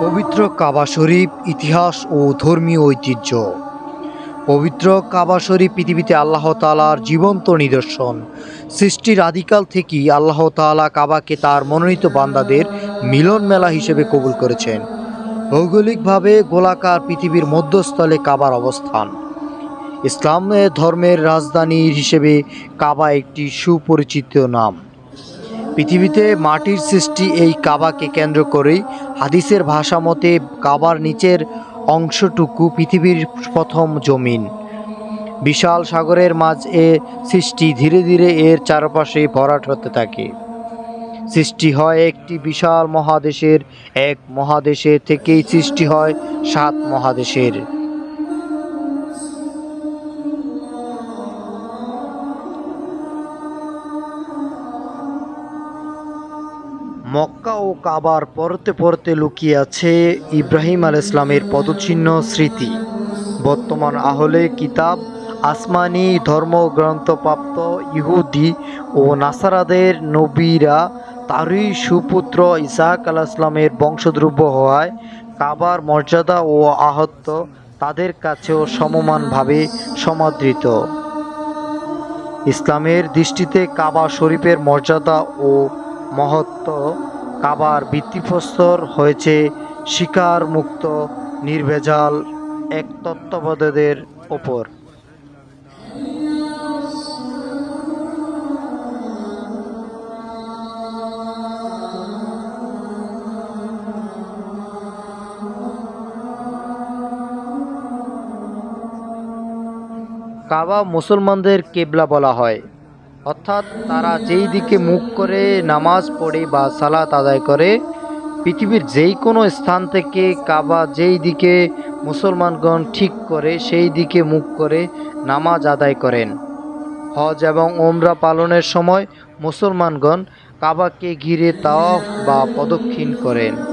পবিত্র কাবা শরীফ ইতিহাস ও ধর্মীয় ঐতিহ্য। পবিত্র কাবা শরীফ পৃথিবীতে আল্লাহ তালার জীবন্ত নিদর্শন। সৃষ্টির আদিকাল থেকেই আল্লাহ তাআলা কাবাকে তার মনোনীত বান্দাদের মিলন মেলা হিসেবে কবুল করেছেন। ভৌগোলিকভাবে গোলাকার পৃথিবীর মধ্যস্থলে কাবার অবস্থান। ইসলাম ধর্মের রাজধানী হিসেবে কাবা একটি সুপরিচিত নাম। পৃথিবীতে মাটির সৃষ্টি এই কাবাকে কেন্দ্র করেই হাদিসের ভাষা মতে কাবার নিচের অংশটুকু পৃথিবীর প্রথম জমিন। বিশাল সাগরের মাঝে সৃষ্টি ধীরে ধীরে এর চারপাশে ভরাট হতে থাকে। সৃষ্টি হয় একটি বিশাল মহাদেশের, এক মহাদেশে থেকেই সৃষ্টি হয় সাত মহাদেশের। মক্কা ও কাবার পরতে পরতে লুকিয়ে আছে ইব্রাহিম আল ইসলামের পদচিহ্ন স্মৃতি। বর্তমান আহলে কিতাব, আসমানি ধর্মগ্রন্থপ্রাপ্ত ইহুদি ও নাসারাদের নবীরা তারই সুপুত্র ইসাহাক আল ইসলামের বংশদ্রব্য হওয়ায় কাবার মর্যাদা ও আহত্য তাদের কাছেও সমমানভাবে সমাদৃত। ইসলামের দৃষ্টিতে কাবা শরীফের মর্যাদা ও মহত্ব। কাবার ভিত্তিপ্রস্তর হয়েছে শিকার মুক্ত নির্ভেজাল, এক তত্ত্বাবধাদের ওপর। কাবা মুসলমানদের কেবলা বলা হয়। অর্থাৎ তারা যেই দিকে মুখ করে নামাজ পড়ে বা সালাত আদায় করে, পৃথিবীর যেই কোনো স্থান থেকে কাবা যেই দিকে মুসলমানগণ ঠিক করে, সেই দিকে মুখ করে নামাজ আদায় করেন। হজ এবং ওমরা পালনের সময় মুসলমানগণ কাবাকে ঘিরে তাওয়াফ বা প্রদক্ষিণ করেন।